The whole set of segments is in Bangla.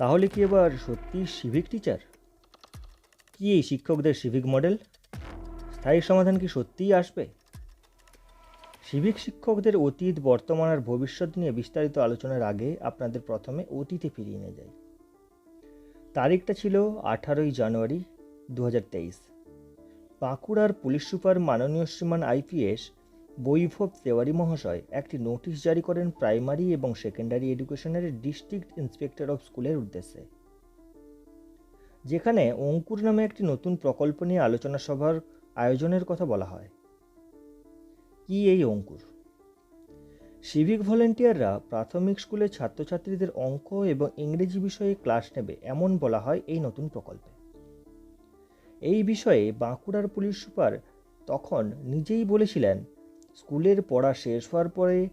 তাহলে কি এবার সত্যি সিভিক টিচার কি এই শিক্ষকদের সিভিক মডেল স্থায়ী সমাধান কি সত্যিই আসবে? সিভিক শিক্ষকদের অতীত, বর্তমান আর ভবিষ্যৎ নিয়ে বিস্তারিত আলোচনার আগে আপনাদের প্রথমে অতীতে ফিরিয়ে নিয়ে যাই। তারিখটা ছিল আঠারোই জানুয়ারি দু হাজার তেইশ। বাঁকুড়ার পুলিশ সুপার মাননীয় শ্রীমান আইপিএস বৈভব তেওয়ারি মহাশয় একটি নোটিশ জারি করেন প্রাইমারি এবং সেকেন্ডারি এডুকেশনের ডিস্ট্রিক্ট ইন্সপেক্টর অফ স্কুলের উদ্দেশ্যে। যেখানে অঙ্কুর নামে একটি নতুন প্রকল্প নিয়ে আলোচনা সভার আয়োজনের কথা বলা হয়। কি এই অঙ্কুর? সিভিক ভলেন্টিয়াররা প্রাথমিক স্কুলে ছাত্রছাত্রীদের অঙ্ক এবং ইংরেজি বিষয়ে ক্লাস নেবে এমন বলা হয় এই নতুন প্রকল্পে। এই বিষয়ে বাঁকুড়ার পুলিশ সুপার তখন নিজেই বলেছিলেন স্কুলের পড়া শেষ হওয়ার পরে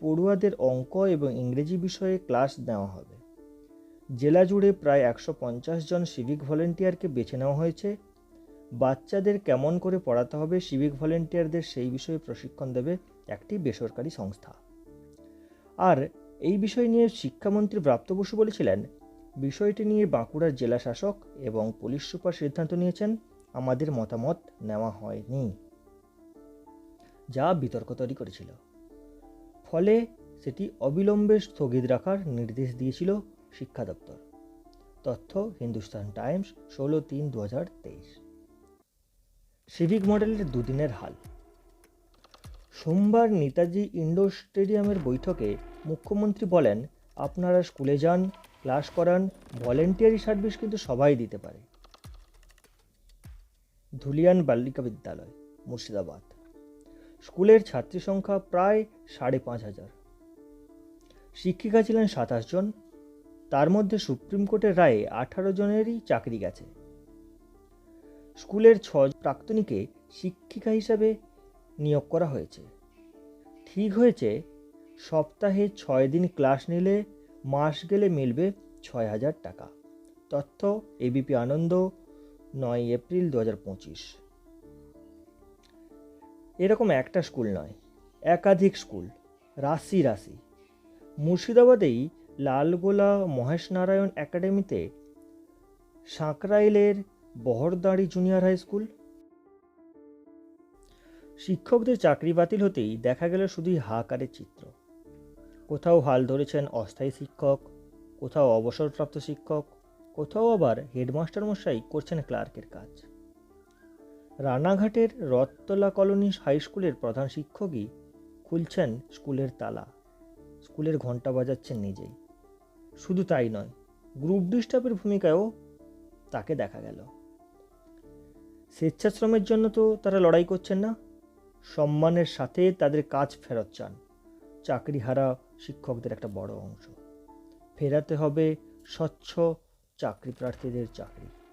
পড়ুয়াদের অঙ্ক এবং ইংরেজি বিষয়ে ক্লাস নেওয়া হবে। জেলা জুড়ে প্রায় একশো পঞ্চাশ জন সিভিক ভলেন্টিয়ারকে বেছে নেওয়া হয়েছে। বাচ্চাদের কেমন করে পড়াতে হবে সিভিক ভলেন্টিয়ারদের সেই বিষয়ে প্রশিক্ষণ দেবে একটি বেসরকারি সংস্থা। আর এই বিষয় নিয়ে শিক্ষামন্ত্রী ব্রাত্য বসু বলেছিলেন, বিষয়টি নিয়ে বাঁকুড়ার জেলা শাসক এবং পুলিশ সুপার সিদ্ধান্ত নিয়েছেন, আমাদের মতামত নেওয়া হয়নি। যা বিতর্ক তৈরি করেছিল। ফলে সেটি অবিলম্বে স্থগিত রাখার নির্দেশ দিয়েছিল শিক্ষা দপ্তর। তথ্য, হিন্দুস্তান টাইমস, ষোলো তিন দু হাজার তেইশ। সিভিক মডেলের দুদিনের হাল। সোমবার নেতাজি ইন্ডোর স্টেডিয়ামের বৈঠকে মুখ্যমন্ত্রী বলেন, আপনারা স্কুলে যান, ক্লাস করান, ভলেন্টিয়ারি সার্ভিস কিন্তু সবাই দিতে পারে। ধুলিয়ান বালিকা বিদ্যালয়, মুর্শিদাবাদ। স্কুলের ছাত্রী সংখ্যা প্রায় সাড়ে পাঁচ হাজার। শিক্ষিকা ছিলেন সাতাশ জন, তার মধ্যে সুপ্রিম কোর্টের রায়ে আঠারো জনেরই চাকরি গেছে। স্কুলের ছ প্রাক্তনীকে শিক্ষিকা হিসাবে নিয়োগ করা হয়েছে। ঠিক হয়েছে, সপ্তাহে ছয় দিন ক্লাস নিলে মাস গেলে মিলবে ছয় হাজার টাকা। তথ্য এবিপি আনন্দ, নয় এপ্রিল দু হাজার পঁচিশ। এরকম একটা স্কুল নয়, একাধিক স্কুল, রাশি রাশি। মুর্শিদাবাদেই লালগোলা মহেশ নারায়ণ একাডেমিতে সাঁকরাইলের বহরদাঁড়ি জুনিয়র হাই স্কুল। শিক্ষকদের চাকরি বাতিল হতেই দেখা গেল শুধুই হাহাকারের চিত্র। কোথাও হাল ধরেছেন অস্থায়ী শিক্ষক, কোথাও অবসরপ্রাপ্ত শিক্ষক, কোথাও আবার হেডমাস্টার মশাই করছেন ক্লার্কের কাজ। রানাঘাটের রথতলা কলোনি হাই স্কুলের প্রধান শিক্ষকই খুলছেন স্কুলের তালা। স্কুলের ঘণ্টা বাজাচ্ছেন নিজেই। শুধু তাই নয়, গ্রুপ ডিস্টার্বের ভূমিকায়ও তাকে দেখা গেল। স্বেচ্ছাশ্রমের জন্য তো তারা লড়াই করছেন না। সম্মানের সাথে তাদের কাজ ফেরত চান। চাকরিহারা শিক্ষকদের একটা বড় অংশ। ফেরাতে হবে স্বচ্ছ চাকরি প্রার্থীদের চাকরি।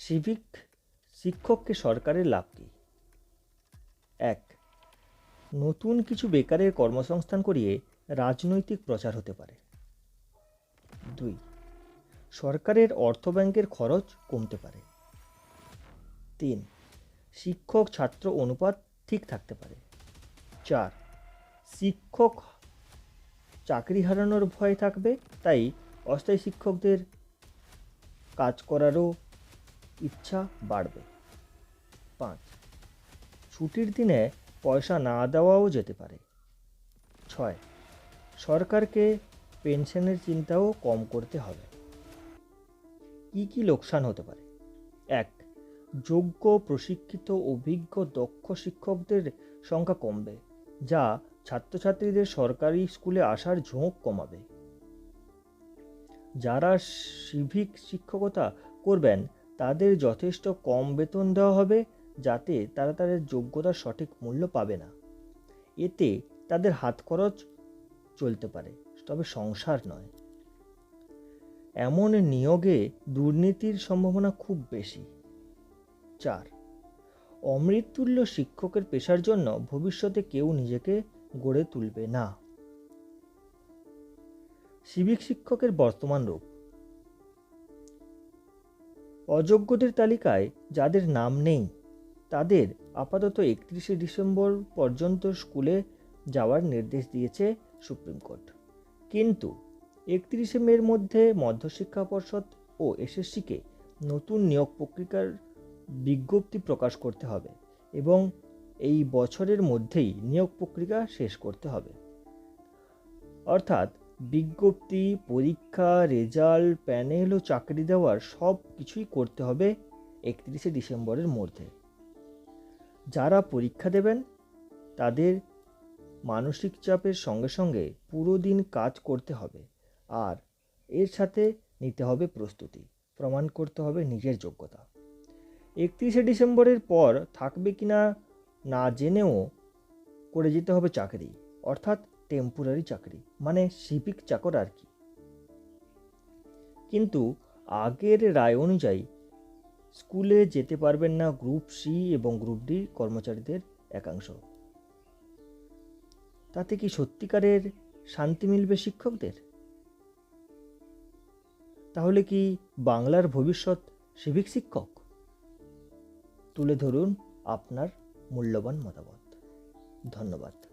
সিভিক শিক্ষককে সরকারের লাভ কী? এক, নতুন কিছু বেকারের কর্মসংস্থান করিয়ে রাজনৈতিক প্রচার হতে পারে। দুই, সরকারের অর্থ ব্যাংকের খরচ কমতে পারে। তিন, শিক্ষক ছাত্র অনুপাত ঠিক থাকতে পারে। চার, শিক্ষক চাকরি হারানোর ভয় থাকবে, তাই অস্থায়ী শিক্ষকদের কাজ করারও ইচ্ছা বাড়বে। পাঁচ, ছুটির দিনে পয়সা না দেওয়াও যেতে পারে। ছয়, সরকারকে পেনশনের চিন্তাও কম করতে হবে। কি কি লোকসান হতে পারে? এক, যোগ্য, প্রশিক্ষিত, অভিজ্ঞ, দক্ষ শিক্ষকদের সংখ্যা কমবে, যা ছাত্রছাত্রীদের সরকারি স্কুলে আসার ঝোঁক কমাবে। যারা সিভিক শিক্ষকতা করবেন তাদের যথেষ্ট কম বেতন দেওয়া হবে যাতে তারা তাদের যোগ্যতার সঠিক মূল্য পাবে না। এতে তাদের হাত খরচ চলতে পারে, তবে সংসার নয়। এমন নিয়োগে দুর্নীতির সম্ভাবনা খুব বেশি। চার অমৃতুল্য শিক্ষকের পেশার জন্য ভবিষ্যতে কেউ নিজেকে গড়ে তুলবে না। সিভিক শিক্ষকের বর্তমান রূপ। অযোগ্যদের তালিকায় যাদের নাম নেই, তাদের আপাতত একত্রিশে ডিসেম্বর পর্যন্ত স্কুলে যাওয়ার নির্দেশ দিয়েছে সুপ্রিম কোর্ট। কিন্তু একত্রিশে মের মধ্যে মধ্যশিক্ষা পর্ষদ ও এসএসসিকে নতুন নিয়োগ প্রক্রিয়ার বিজ্ঞপ্তি প্রকাশ করতে হবে এবং এই বছরের মধ্যেই নিয়োগ প্রক্রিয়া শেষ করতে হবে। অর্থাৎ বিজ্ঞপ্তি, পরীক্ষা, রেজাল্ট, প্যানেল ও চাকরি দেওয়ার সব কিছুই করতে হবে একত্রিশে ডিসেম্বরের মধ্যে। যারা পরীক্ষা দেবেন, তাদের মানসিক চাপের সঙ্গে সঙ্গে পুরো দিন কাজ করতে হবে আর এর সাথে নিতে হবে প্রস্তুতি, প্রমাণ করতে হবে নিজের যোগ্যতা। একত্রিশে ডিসেম্বরের পর থাকবে কি না না জেনেও করে যেতে হবে চাকরি, অর্থাৎ টেম্পোরারি চাকরি মানে সিভিক চাকর আর কি। কিন্তু আগের রায় অনুযায়ী, স্কুলে যেতে পারবেন না গ্রুপ সি এবং গ্রুপ ডি কর্মচারীদের একাংশ। তাতে কি সত্যিকারের শান্তি মিলবে শিক্ষকদের? তাহলে কি বাংলার ভবিষ্যৎ সিভিক শিক্ষক? তুলে ধরুন আপনার মূল্যবান মতামত। ধন্যবাদ।